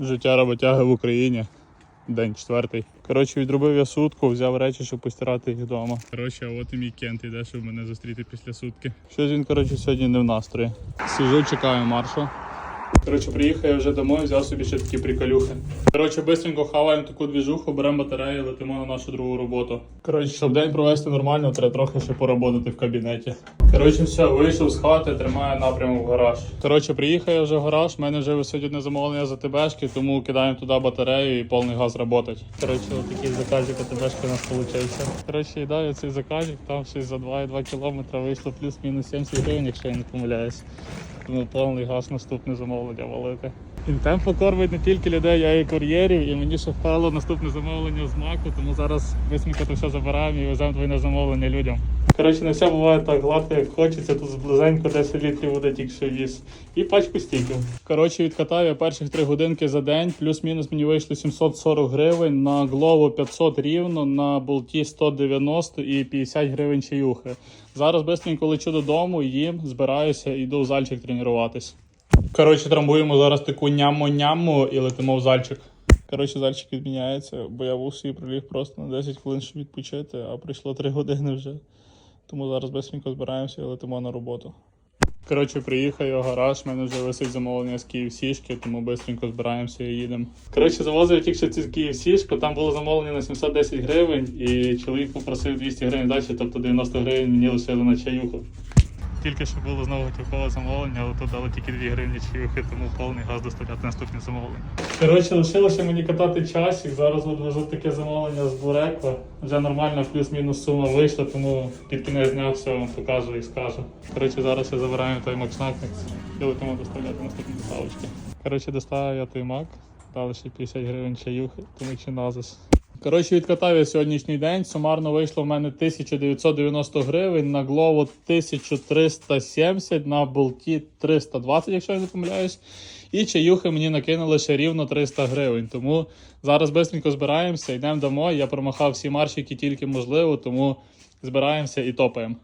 Життя роботяги в Україні. День четвертий. Коротше, відробив я сутку, взяв речі, щоб постирати їх вдома. Коротше, а от і мій кент іде, щоб мене зустріти після сутки. Щось він, коротше, сьогодні не в настрої. Сижу, чекаю маршу. Коротше, приїхав я вже домой, взяв собі ще такі приколюхи. Коротше, бистренько хаваємо таку двіжуху, беремо батарею, летимо на нашу другу роботу. Коротше, щоб день провести нормально, треба трохи ще поработати в кабінеті. Коротше, все, вийшов з хати, тримаю напрямок в гараж. Коротше, приїхав я вже в гараж, в мене вже висить одне замовлення за ТБшки, тому кидаємо туди батарею і повний газ працювати. Коротше, отакий заказик ТБшки у нас вийшов. Коротше, їдаю цей заказик, там щось за 2,2 кілометра вийшло плюс-мінус 70 гривень, якщо я не помиляюсь. Тому повний газ наступне замовлення валити. Інтемпо кормить не тільки людей, а й кур'єрів, і мені ще впало наступне замовлення з маку, тому зараз висміка то все забираємо і веземо двойне замовлення людям. Коротше, не все буває так гладко, як хочеться. Тут близенько 10 літрів води тільки що віз. І пачку стіків. Коротше, відкатав я перших 3 годинки за день, плюс-мінус мені вийшло 740 гривень, на Глову 500 рівно, на болті 190 і 50 гривень чаюхи. Зараз бистренько лечу додому, їм, збираюся йду в зальчик тренуватись. Коротше, трамбуємо зараз таку няму-няму і летимо в зальчик. Коротше, зальчик відміняється, бо я в усі приліг просто на 10 хвилин, щоб відпочити, а прийшло 3 години вже. Тому зараз швидко збираємося і летимо на роботу. Коротше, приїхав я в гараж, в мене вже висить замовлення з KFC-шки, тому швидко збираємося і їдемо. Коротше, завозив тільки ці KFC-шку, там було замовлення на 710 гривень, і чоловік попросив 200 гривень далі, тобто 90 гривень мені лишили на чаюху. Тільки що було знову готове замовлення, але тут дали тільки 2 гривні чаюхи, тому повний газ доставляти наступне замовлення. Коротше, лишилося мені катати часик. Зараз от таке замовлення з Буреко. Вже нормальна плюс-мінус сума вийшла, тому під кінець дня все вам покажу і скажу. Коротше, зараз я забираю той макснакник і летимо доставляти наступні доставочки. Коротше, доставив я той мак, дали ще 50 гривень чаюхи, тому чи назис. Коротше, відкатав я сьогоднішній день. Сумарно вийшло в мене 1990 гривень, на Глово 1370, на болті 320, якщо я не помиляюсь. І чаюхи мені накинули ще рівно 300 гривень. Тому зараз швидко збираємося, йдемо домой. Я промахав всі марші, які тільки можливо, тому збираємося і топаємо.